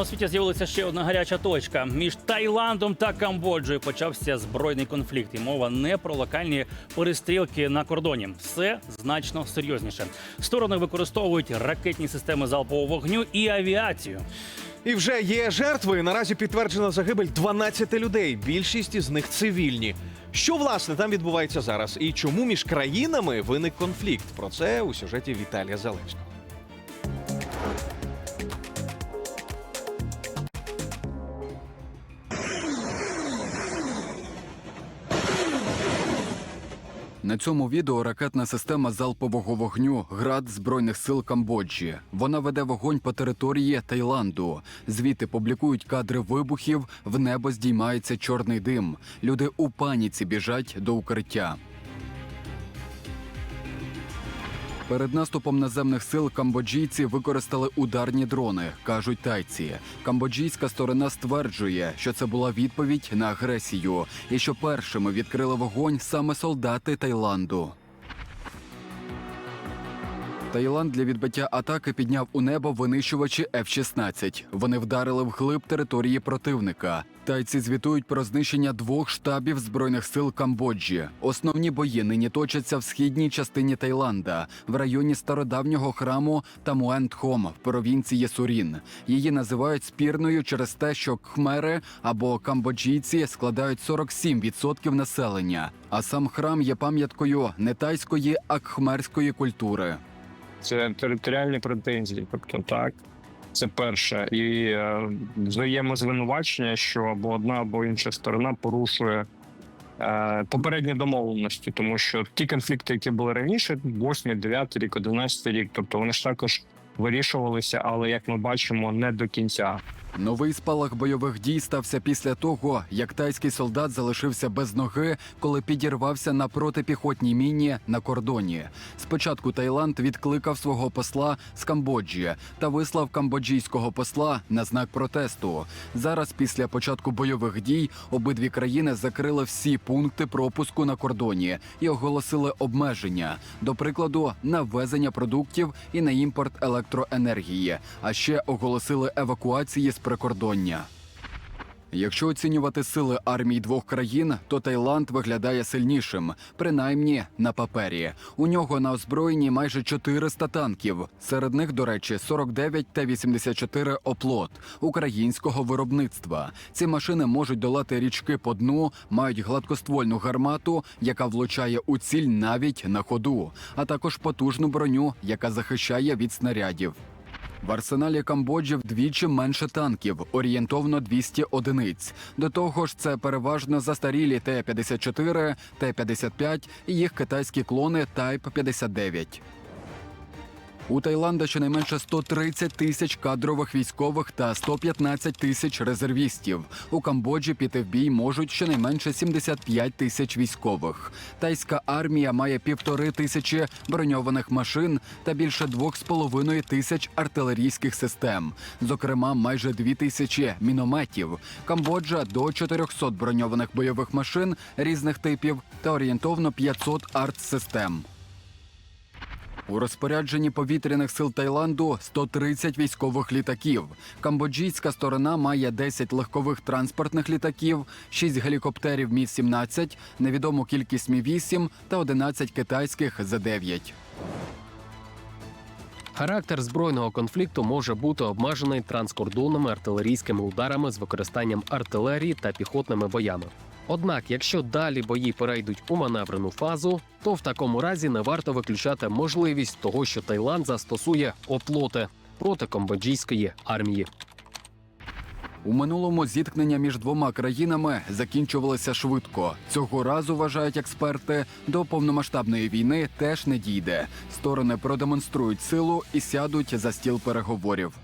У світі з'явилася ще одна гаряча точка. Між Таїландом та Камбоджею почався збройний конфлікт. І мова не про локальні перестрілки на кордоні. Все значно серйозніше. Сторони використовують ракетні системи залпового вогню і авіацію. І вже є жертви. Наразі підтверджена загибель 12 людей. Більшість із них цивільні. Що власне там відбувається зараз? І чому між країнами виник конфлікт? Про це у сюжеті Віталія Залевського. На цьому відео ракетна система залпового вогню ГРАД Збройних сил Камбоджі. Вона веде вогонь по території Таїланду. Звідти публікують кадри вибухів. В небо здіймається чорний дим. Люди у паніці біжать до укриття. Перед наступом наземних сил камбоджійці використали ударні дрони, кажуть тайці. Камбоджійська сторона стверджує, що це була відповідь на агресію, і що першими відкрили вогонь саме солдати Таїланду. Таїланд для відбиття атаки підняв у небо винищувачі F-16. Вони вдарили вглиб території противника. Тайці звітують про знищення двох штабів збройних сил Камбоджі. Основні бої нині точаться в східній частині Таїланда, в районі стародавнього храму Тамуентхом в провінції Сурін. Її називають спірною через те, що кхмери або камбоджійці складають 47% населення. А сам храм є пам'яткою не тайської, а кхмерської культури. Це територіальні претензії. Тобто, так, це перше. І е, взаємозвинувачення, що або одна, або інша сторона порушує е, попередні домовленості, тому що ті конфлікти, які були раніше, 8, 9 рік, 11 рік, тобто вони ж також вирішувалися, але як ми бачимо, не до кінця. Новий спалах бойових дій стався після того, як тайський солдат залишився без ноги, коли підірвався на протипіхотній міні на кордоні. Спочатку Таїланд відкликав свого посла з Камбоджі та вислав камбоджійського посла на знак протесту. Зараз, після початку бойових дій, обидві країни закрили всі пункти пропуску на кордоні і оголосили обмеження, до прикладу, на ввезення продуктів і на імпорт електроенергії, а ще оголосили евакуації з прикордоння. Якщо оцінювати сили армій двох країн, то Таїланд виглядає сильнішим, принаймні на папері. У нього на озброєнні майже 400 танків. Серед них, до речі, 49 та 84 оплот українського виробництва. Ці машини можуть долати річки по дну, мають гладкоствольну гармату, яка влучає у ціль навіть на ходу, а також потужну броню, яка захищає від снарядів. В арсеналі Камбоджі вдвічі менше танків, орієнтовно 200 одиниць. До того ж, це переважно застарілі Т-54, Т-55 і їх китайські клони Type 59. У Таїланда щонайменше 130 тисяч кадрових військових та 115 тисяч резервістів. У Камбоджі піти в бій можуть щонайменше 75 тисяч військових. Тайська армія має півтори тисячі броньованих машин та більше двох з половиною тисяч артилерійських систем, зокрема майже дві тисячі мінометів. Камбоджа до 400 броньованих бойових машин різних типів та орієнтовно 500 артсистем. У розпорядженні повітряних сил Таїланду 130 військових літаків. Камбоджійська сторона має 10 легкових транспортних літаків, 6 гелікоптерів Мі-17, невідому кількість Мі-8 та 11 китайських З-9. Характер збройного конфлікту може бути обмежений транскордонними артилерійськими ударами з використанням артилерії та піхотними боями. Однак, якщо далі бої перейдуть у маневрену фазу, то в такому разі не варто виключати можливість того, що Таїланд застосує оплоти проти камбоджійської армії. У минулому зіткнення між двома країнами закінчувалися швидко. Цього разу вважають експерти, до повномасштабної війни теж не дійде. Сторони продемонструють силу і сядуть за стіл переговорів.